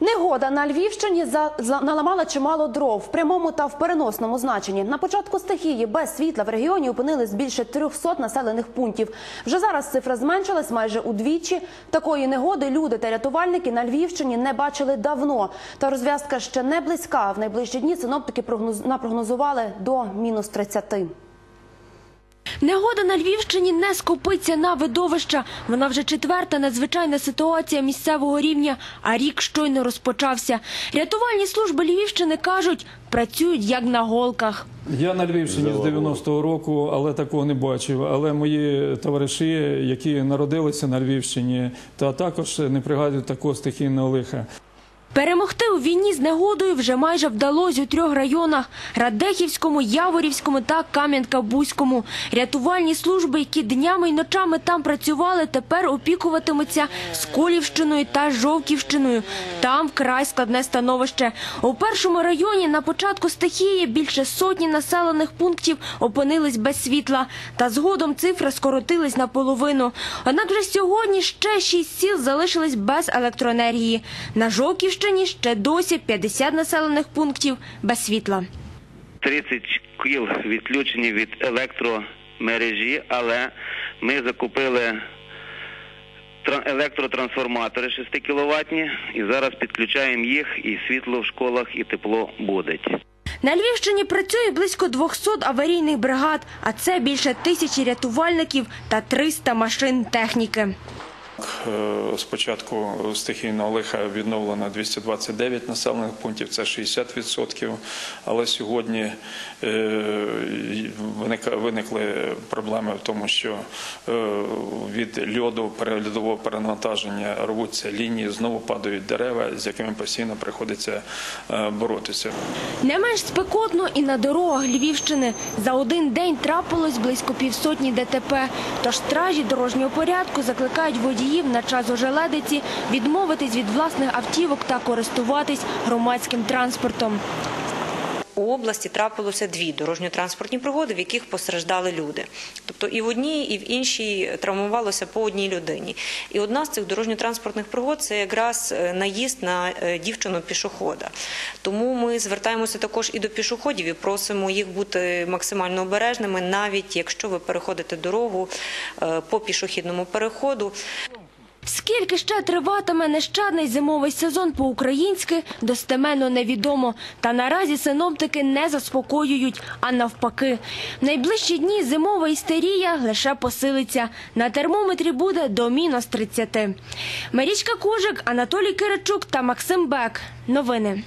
Негода на Львівщині за, за- наламала чимало дров в прямому та в переносному значенні. На початку стихії без світла в регіоні опинились більше 300 населених пунктів. Вже зараз цифра зменшилась майже удвічі. Такої негоди люди та рятувальники на Львівщині не бачили давно. Та розв'язка ще не близька. В найближчі дні синоптики прогноз- напрогнозували до мінус 30. Негода на Львівщині не скупиться на видовища. Вона вже четверта надзвичайна ситуація місцевого рівня, а рік щойно розпочався. Рятувальні служби Львівщини кажуть, працюють як на голках. Я на Львівщині з 90-го року, але такого не бачив. Але мої товариші, які народилися на Львівщині, та також не пригадують такого стихійного лиха. Перемогти у війні з негодою вже майже вдалося у трьох районах – Радехівському, Яворівському та Кам'янка-Бузькому. Рятувальні служби, які днями й ночами там працювали, тепер опікуватимуться Сколівщиною та Жовківщиною. Там вкрай складне становище. У першому районі на початку стихії більше сотні населених пунктів опинились без світла. Та згодом цифри скоротились наполовину. Однак вже сьогодні ще шість сіл залишились без електроенергії. На Жовківщині ще досі 50 населених пунктів без світла. 30 кіл відключені від електромережі, але ми закупили електротрансформатори 6 кіловатні і зараз підключаємо їх, і світло в школах, і тепло буде. На Львівщині працює близько 200 аварійних бригад, а це більше тисячі рятувальників та 300 машин техніки. Е, З початку стихійного лиха відновлено 229 населених пунктів, це 60%. Але сьогодні е, виникли проблеми в тому, що е, від льоду, перельодового перенавантаження рвуться лінії, знову падають дерева, з якими постійно приходиться е, боротися. Не менш спекотно і на дорогах Львівщини. За один день трапилось близько півсотні ДТП. Тож стражі дорожнього порядку закликають водіїв на час ожеледиці відмовитись від власних автівок та користуватись громадським транспортом. У області трапилося дві дорожньо-транспортні пригоди, в яких постраждали люди. Тобто і в одній, і в іншій травмувалося по одній людині. І одна з цих дорожньо-транспортних пригод це якраз е, наїзд на е, дівчину пішохода. Тому ми звертаємося також і до пішоходів і просимо їх бути максимально обережними, навіть якщо ви переходите дорогу е, по пішохідному переходу. Скільки ще триватиме нещадний зимовий сезон по-українськи, достеменно невідомо. Та наразі синоптики не заспокоюють, а навпаки. В найближчі дні зимова істерія лише посилиться. На термометрі буде до мінус 30. Марічка Кужик, Анатолій Киричук та Максим Бек. Новини.